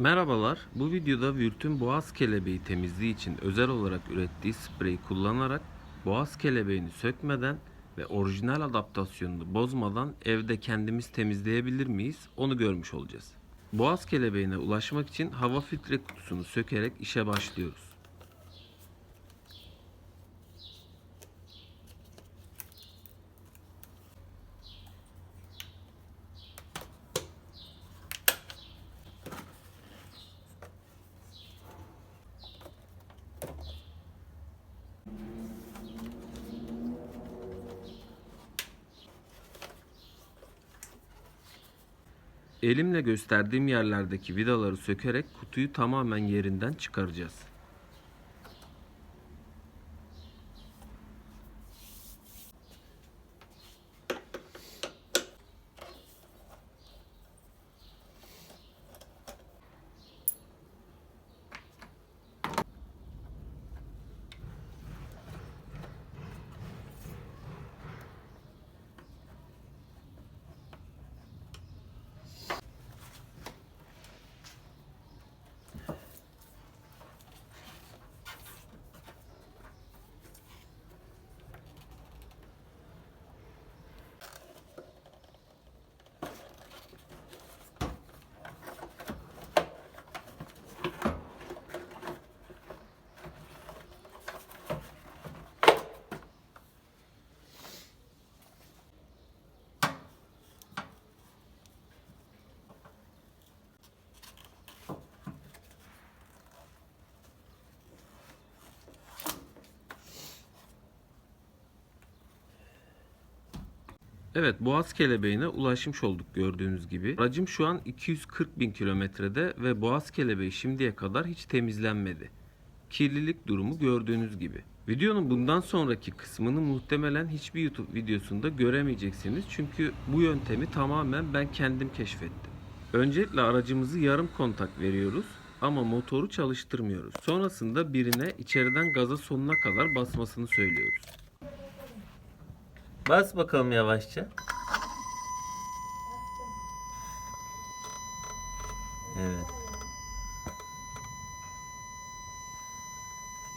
Merhabalar, bu videoda Vürt'ün boğaz kelebeği temizliği için özel olarak ürettiği spreyi kullanarak boğaz kelebeğini sökmeden ve orijinal adaptasyonunu bozmadan evde kendimiz temizleyebilir miyiz onu görmüş olacağız. Boğaz kelebeğine ulaşmak için hava filtre kutusunu sökerek işe başlıyoruz. Elimle gösterdiğim yerlerdeki vidaları sökerek kutuyu tamamen yerinden çıkaracağız. Evet Boğaz kelebeğine ulaşmış olduk gördüğünüz gibi. Aracım şu an 240 bin kilometrede ve Boğaz kelebeği şimdiye kadar hiç temizlenmedi. Kirlilik durumu gördüğünüz gibi. Videonun bundan sonraki kısmını muhtemelen hiçbir YouTube videosunda göremeyeceksiniz. Çünkü bu yöntemi tamamen ben kendim keşfettim. Öncelikle aracımızı yarım kontak veriyoruz ama motoru çalıştırmıyoruz. Sonrasında birine içeriden gaza sonuna kadar basmasını söylüyoruz. Bas bakalım yavaşça. Evet.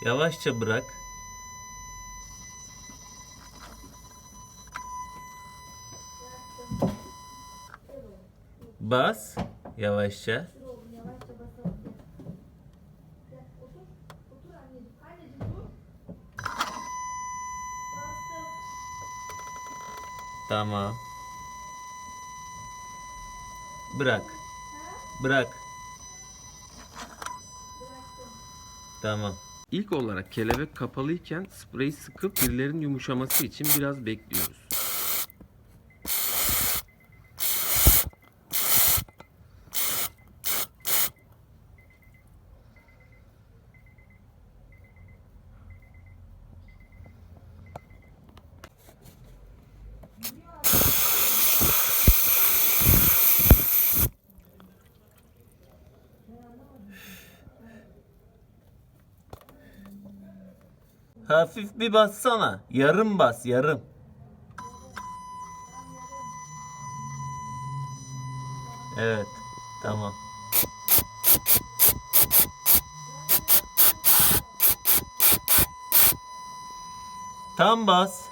Yavaşça bırak. Bas yavaşça. Tamam. Bırak. Bırak. Tamam. İlk olarak kelebek kapalıyken spreyi sıkıp kirlerin yumuşaması için biraz bekliyoruz. Hafif bir bassana. Yarım bas, yarım. Evet, tamam. Tam bas.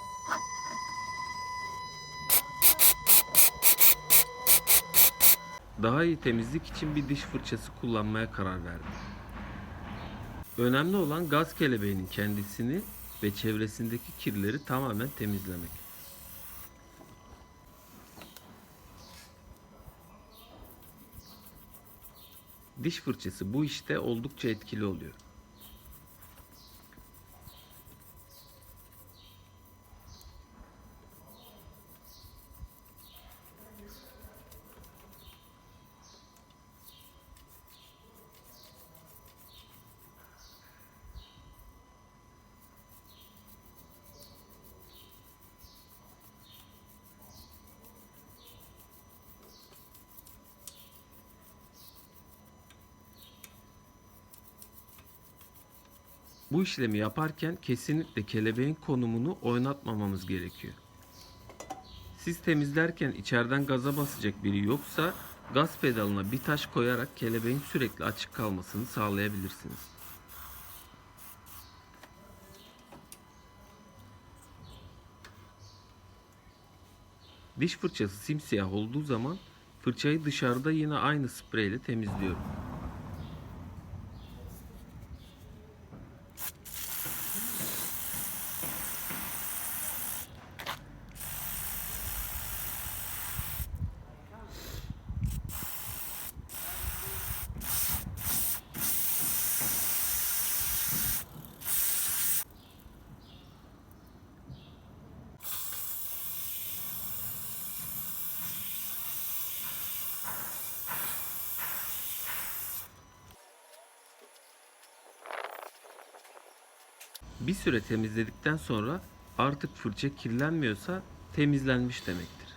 Daha iyi temizlik için bir diş fırçası kullanmaya karar verdim. Önemli olan gaz kelebeğinin kendisini ve çevresindeki kirleri tamamen temizlemek. Diş fırçası bu işte oldukça etkili oluyor. Bu işlemi yaparken kesinlikle kelebeğin konumunu oynatmamamız gerekiyor. Siz temizlerken içeriden gaza basacak biri yoksa Gaz pedalına bir taş koyarak kelebeğin sürekli açık kalmasını sağlayabilirsiniz. Diş fırçası simsiyah olduğu zaman fırçayı dışarıda yine aynı sprey ile temizliyorum. Bir süre temizledikten sonra artık fırça kirlenmiyorsa temizlenmiş demektir.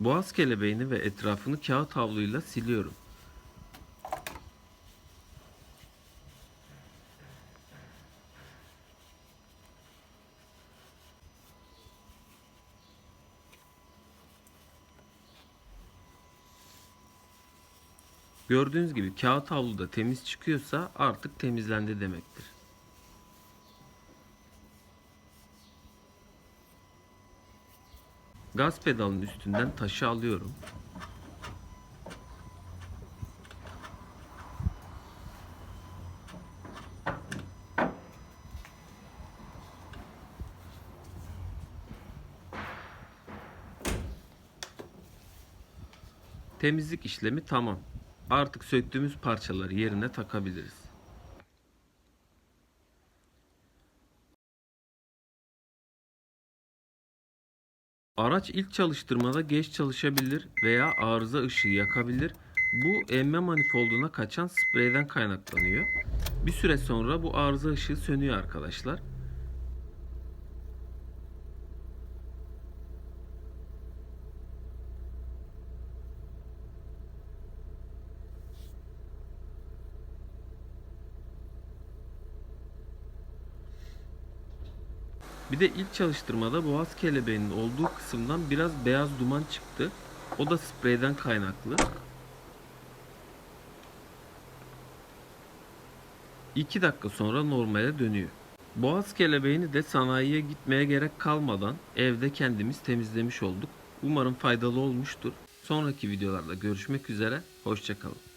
Boğaz kelebeğini ve etrafını kağıt havluyla siliyorum. Gördüğünüz gibi kağıt havluda temiz çıkıyorsa artık temizlendi demektir. Gaz pedalının üstünden taşı alıyorum. Temizlik işlemi tamam. Artık söktüğümüz parçaları yerine takabiliriz. Araç ilk çalıştırmada geç çalışabilir veya arıza ışığı yakabilir. Bu emme manifolduna kaçan spreyden kaynaklanıyor. Bir süre sonra bu arıza ışığı sönüyor arkadaşlar. Bir de ilk çalıştırmada boğaz kelebeğinin olduğu kısımdan biraz beyaz duman çıktı. O da spreyden kaynaklı. 2 dakika sonra normale dönüyor. Boğaz kelebeğini de sanayiye gitmeye gerek kalmadan evde kendimiz temizlemiş olduk. Umarım faydalı olmuştur. Sonraki videolarda görüşmek üzere. Hoşçakalın.